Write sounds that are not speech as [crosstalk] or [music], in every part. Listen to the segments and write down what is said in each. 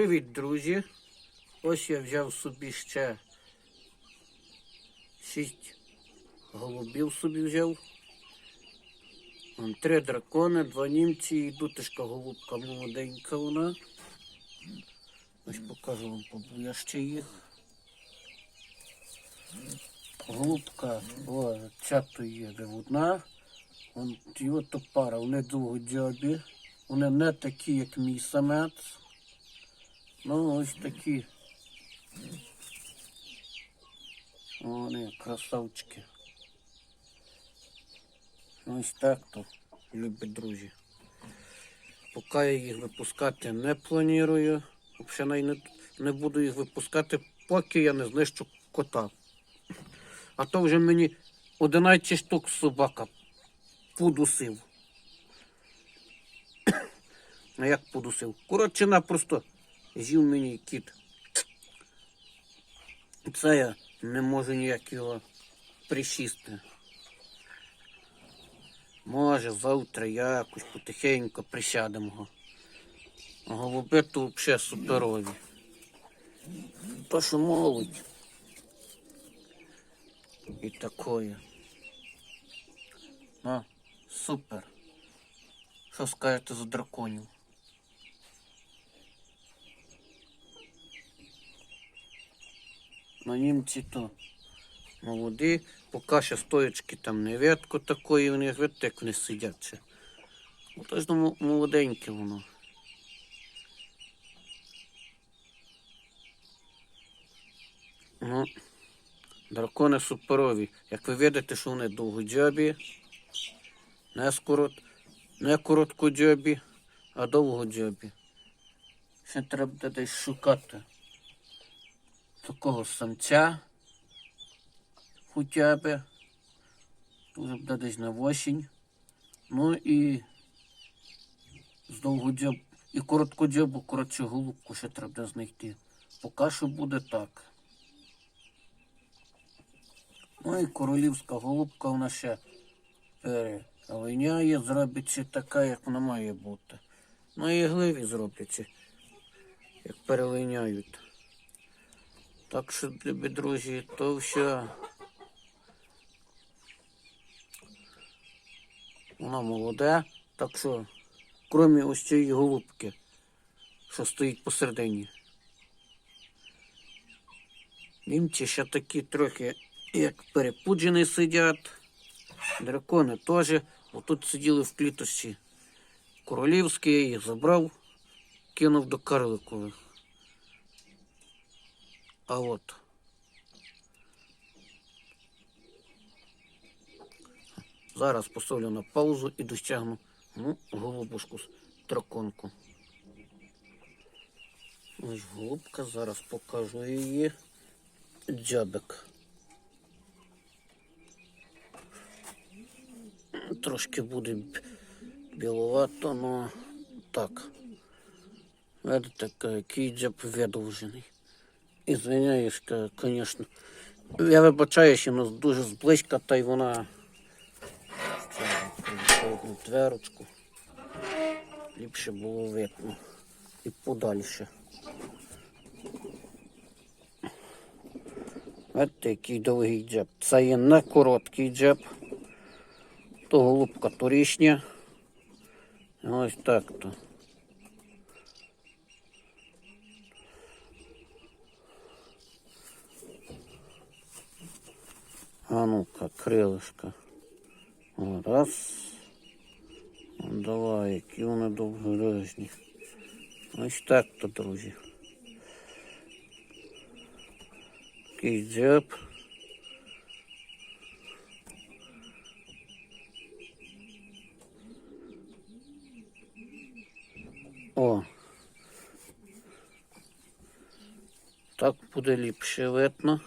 Привіт, друзі! Ось я взяв собі ще шість голубів собі взяв. Три дракони, два німці і дутишка голубка молоденька вона. Ось покажу вам поближче їх. Голубка, о, ця то є ревудна. Вон ті ото пара, вони довгодзьобі. Вони не такі, як мій самець. Ну, ось такі. Вони красавчики. Ось так то, любі друзі. Поки я їх випускати не планую. Взагалі не, не буду їх випускати, поки я не знищу кота. А то вже мені 11 штук собака подусив. [coughs] А як подусив? Коротше, напросто з'їв мені кіт. Це я не можу ніяк його присісти. Може, завтра якось потихеньку присядемо. А Голуби то взагалі суперові. То, що молодь. І такое. Ну, супер. Що скажете за драконів? На німці то молоді, поки ще стоячки там не ветко такої, вони видите, як вони сидять. ще. Ну, то ж ну, молоденьке воно. Ну, дракони суперові. Як ви видите, що вони довгодзьобі, не, скорот, не короткодзьобі, а довгодзьобі. Ще треба десь шукати такого самця хоча б. Вже буде десь на осінь. Ну і з довгодзьоб і короткодзьобу, коротше, голубку ще треба знайти. Поки що буде так. Ну і королівська голубка вона ще перелиняє, зробиться така, як вона має бути. Ну і гливі зробляться, як перелиняють. Так що, любі друзі, то все. Вона молода, так що, крім ось цієї голубки, що стоїть посередині. Німці ще такі трохи, як перепуджені сидять. Дракони теж. Отут сиділи в клітості. Королівські, я їх забрав, кинув до карликових. А от. Зараз поставлю на паузу і достягну ну, голубушку з драконку. Ось голубка, зараз покажу її. Дзьобик. Трошки буде біловато, але так. Видите, який дзьоб видовжений. Ізвиняюсь, звісно. Я вибачаюся, але дуже зблизька, та й вона дверочку. Ліпше було видно. І подальше. Бачите, який довгий джеб. Це є не короткий джеб. То голубка торішня. Ось так то. А ну-ка, крилишка. Раз. О, Давай, які вони довгорожні. Ось так то, друзі. Такий дзьоб. О. Так буде ліпше видно.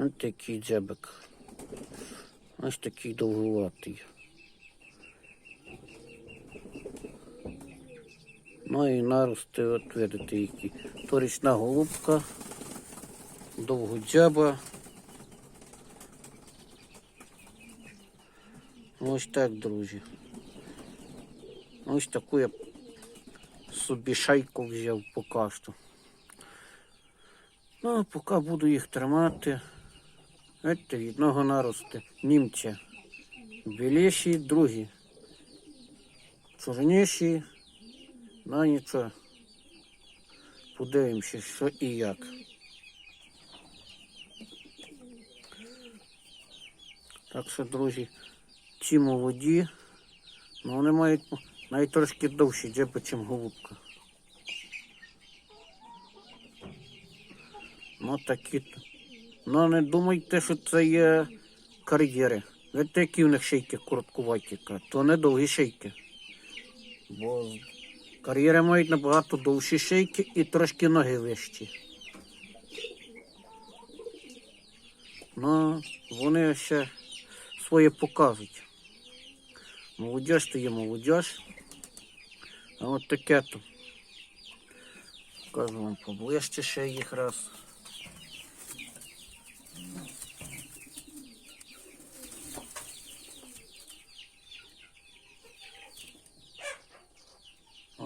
Ось такий дзябик. Ось такий довгуватий. Ну і нарости, от видите, які. То річна голубка, довгодзяба. Ось так, друзі. Ось таку я собі шайку взяв поки що. Ну, а поки буду їх тримати. Бачите, одного нарости німця. Біліші, другі. Чорніші. Ну нічого. Подивимося, що і як. Так що, друзі, ці молоді, ну вони мають навіть трошки довші джеби, ніж голубка. Ну такі. Ну не думайте, що це є кар'єри. Видите, які в них шийки короткуваті, то не довгі шийки. Бо кар'єри мають набагато довші шийки і трошки ноги вищі. Ну, вони ще своє покажуть. Молодіж то є молодіж. А от таке то. Кажу вам поближче ще їх раз.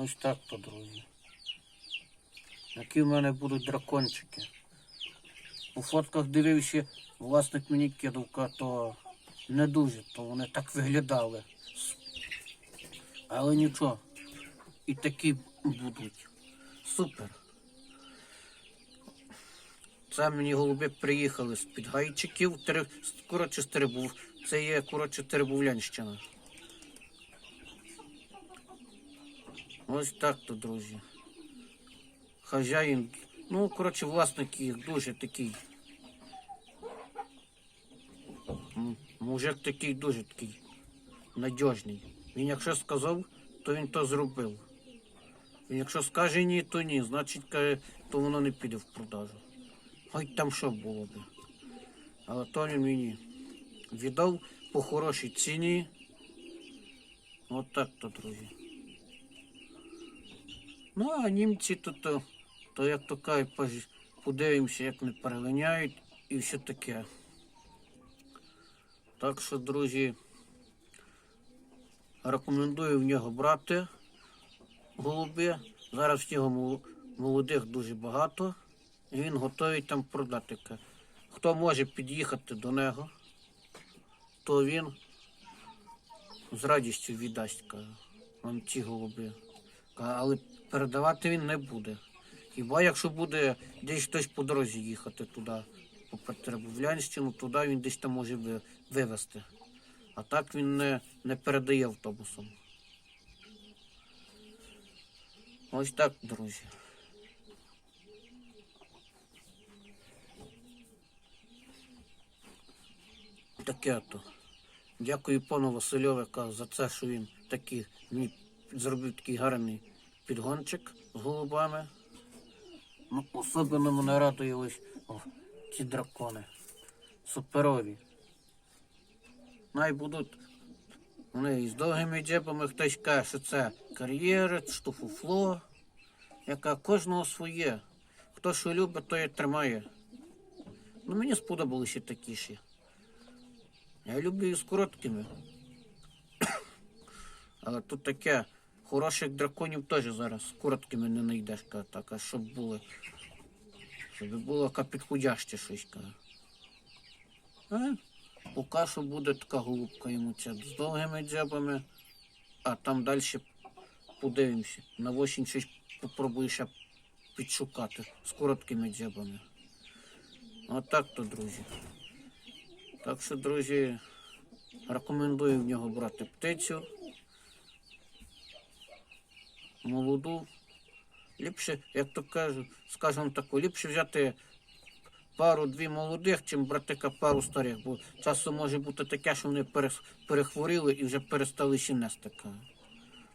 Ось так то, друзі. Які в мене будуть дракончики. У фотках дивився, власник мені кидавка, то не дуже, то вони так виглядали. Але нічого. І такі будуть. Супер. Це мені голуби приїхали з під гайчиків, коротше, з. Це є, коротше, Теребовлянщина. Ось так то, друзі. Хазяїн, ну, коротше, власник їх дуже такий. Мужик такий дуже такий надіжний. Він якщо сказав, то він то зробив. Він якщо скаже ні, то ні. Значить, то воно не піде в продажу. Хоч там що було би. Але то він мені віддав по хорошій ціні. От так то, друзі. Ну, а німці то, то, то як то кажуть, подивимося, як не переганяють і все таке. Так що, друзі, рекомендую в нього брати голуби. Зараз в нього молодих дуже багато. І він готовий там продати. Хто може під'їхати до нього, то він з радістю віддасть вам ці голуби. Але передавати він не буде. Хіба якщо буде десь хтось по дорозі їхати туди, по Петербурлянщину, туди він десь там може вивезти. А так він не, не передає автобусом. Ось так, друзі. Таке то. Дякую пану Васильовика за це, що він такий зробив такий гарний підгончик з голубами. Ну, особливо мене радує ось о, ці дракони. Суперові. Най будуть вони із довгими джебами, хтось каже, що це кар'єра, штуфуфло, яка кожного своє. Хто що любить, то і тримає. Ну мені сподобалися такі ще. Я люблю і з короткими. [coughs] Але тут таке, хороших драконів теж зараз з короткими не знайдеш, так, а щоб були. Щоб було підходяще щось. А, поки що буде така голубка йому ця з довгими джебами, а там далі подивимося. На осінь щось попробую ще підшукати з короткими джебами. Отак то, друзі. Так що, друзі, рекомендую в нього брати птицю. Молоду. Ліпше, як то кажуть, скажімо так, ліпше взяти пару-дві молодих, чим братика пару старих, бо часом може бути таке, що вони перехворіли і вже перестали ще нести.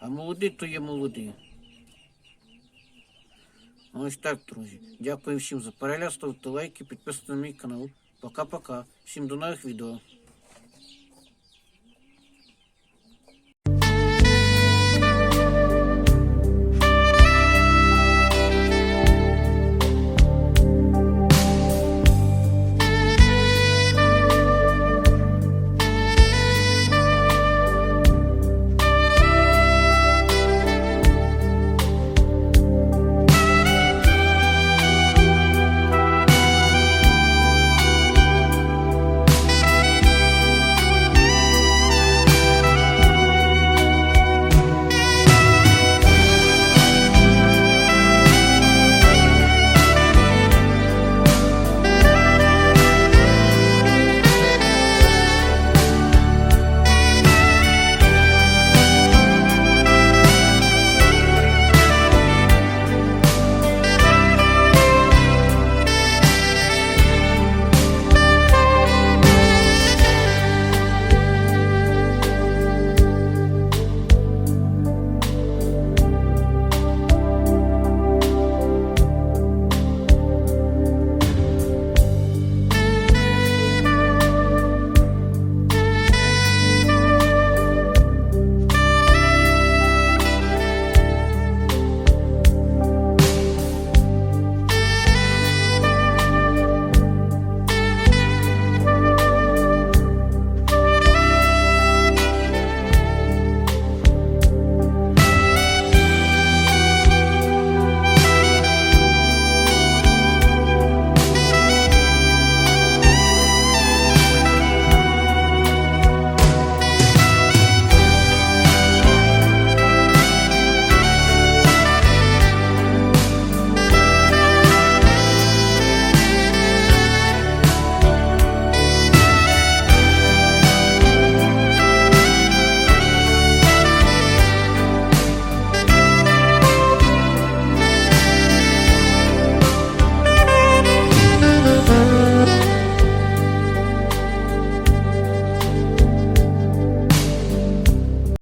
А молоді то є молоді. Ось так, друзі. Дякую всім за перегляд, ставте лайки, підписуйтесь на мій канал. Пока-пока. Всім до нових відео.